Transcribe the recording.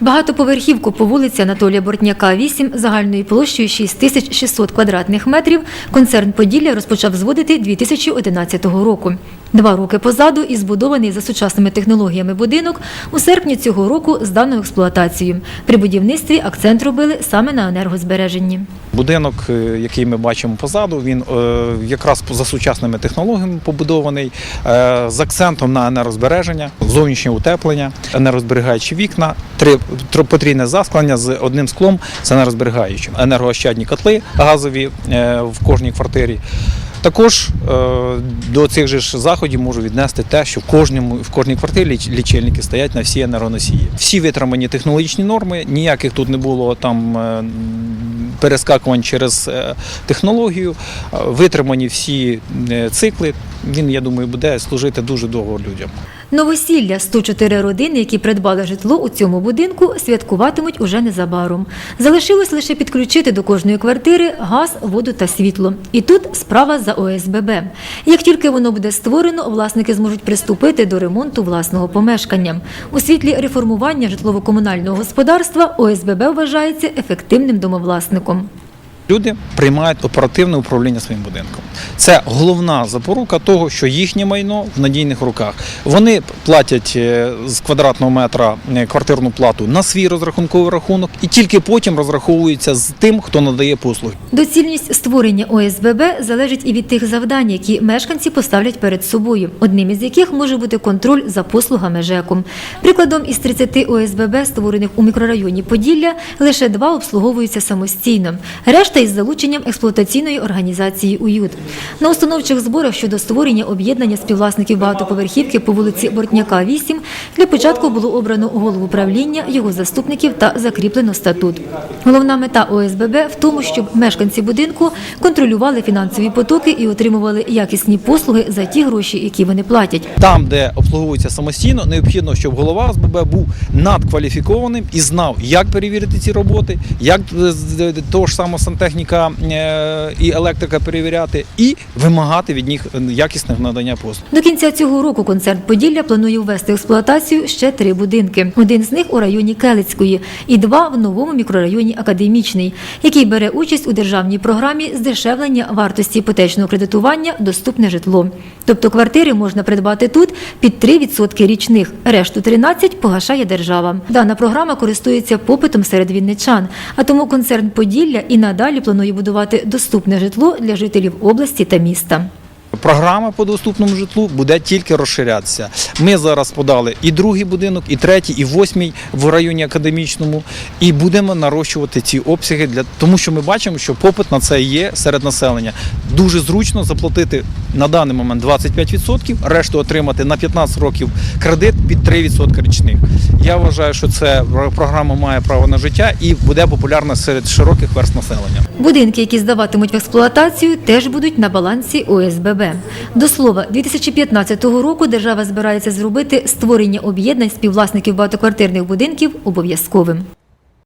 Багатоповерхівку по вулиці Анатолія Бортняка, 8, загальною площею 6600 квадратних метрів, концерн «Поділля» розпочав зводити 2011 року. Два роки позаду і збудований за сучасними технологіями будинок у серпні цього року здано в експлуатацію. При будівництві акцент робили саме на енергозбереженні. Будинок, е, який ми бачимо позаду, він е, якраз за сучасними технологіями побудований е, з акцентом на енергозбереження, зовнішнє утеплення, енергозберігаючі вікна, три тр- потрійне засклення з одним склом з енергозберігаючим, енергоощадні котли газові в кожній квартирі. Також е, до цих же ж заходів можу віднести те, що в кожному в кожній квартирі лічильники стоять на всі енергоносії. Всі витримані технологічні норми, ніяких тут не було там е, перескакувань через е, технологію, витримані всі цикли. Він, я думаю, буде служити дуже довго людям. Новосілля 104 родини, які придбали житло у цьому будинку, святкуватимуть уже незабаром. Залишилось лише підключити до кожної квартири газ, воду та світло. І тут справа за ОСББ. Як тільки воно буде створено, власники зможуть приступити до ремонту власного помешкання. У світлі реформування житлово-комунального господарства ОСББ вважається ефективним домовласником. Люди приймають оперативне управління своїм будинком. Це головна запорука того, що їхнє майно в надійних руках. Вони платять е, з квадратного метра е, квартирну плату на свій розрахунковий рахунок і тільки потім розраховуються з тим, хто надає послуги. Доцільність створення ОСББ залежить і від тих завдань, які мешканці поставлять перед собою, одним із яких може бути контроль за послугами ЖЕКом. Прикладом із 30 ОСББ, створених у мікрорайоні Поділля, лише два обслуговуються самостійно. Решта із залученням експлуатаційної організації «Уют». На установчих зборах щодо створення об'єднання співвласників багатоповерхівки по вулиці Бортняка, 8, для початку було обрано голову правління, його заступників та закріплено статут. Головна мета ОСББ в тому, щоб мешканці будинку контролювали фінансові потоки і отримували якісні послуги за ті гроші, які вони платять. Там, де обслуговується самостійно, необхідно, щоб голова ОСББ був надкваліфікованим і знав, як перевірити ці роботи, як е, того ж самого сантехніка е, і електрика перевіряти, і вимагати від них якісних надання послуг. До кінця цього року концерн Поділля планує ввести в експлуатацію ще три будинки. Один з них у районі Келицької і два в новому мікрорайоні Академічний, який бере участь у державній програмі здешевлення вартості іпотечного кредитування доступне житло. Тобто квартири можна придбати тут під 3% річних, решту 13% погашає держава. Дана програма користується попитом серед вінничан, а тому концерн Поділля і надалі планує будувати доступне житло для жителів області та міста. Програма по доступному житлу буде тільки розширятися. Ми зараз подали і другий будинок, і третій, і восьмий в районі академічному, і будемо нарощувати ці обсяги для тому, що ми бачимо, що попит на це є серед населення. Дуже зручно заплатити на даний момент 25%, решту отримати на 15 років кредит під 3% річних. Я вважаю, що це програма має право на життя і буде популярна серед широких верст населення. Будинки, які здаватимуть в експлуатацію, теж будуть на балансі ОСББ. До слова, 2015 року держава збирається зробити створення об'єднань співвласників багатоквартирних будинків обов'язковим.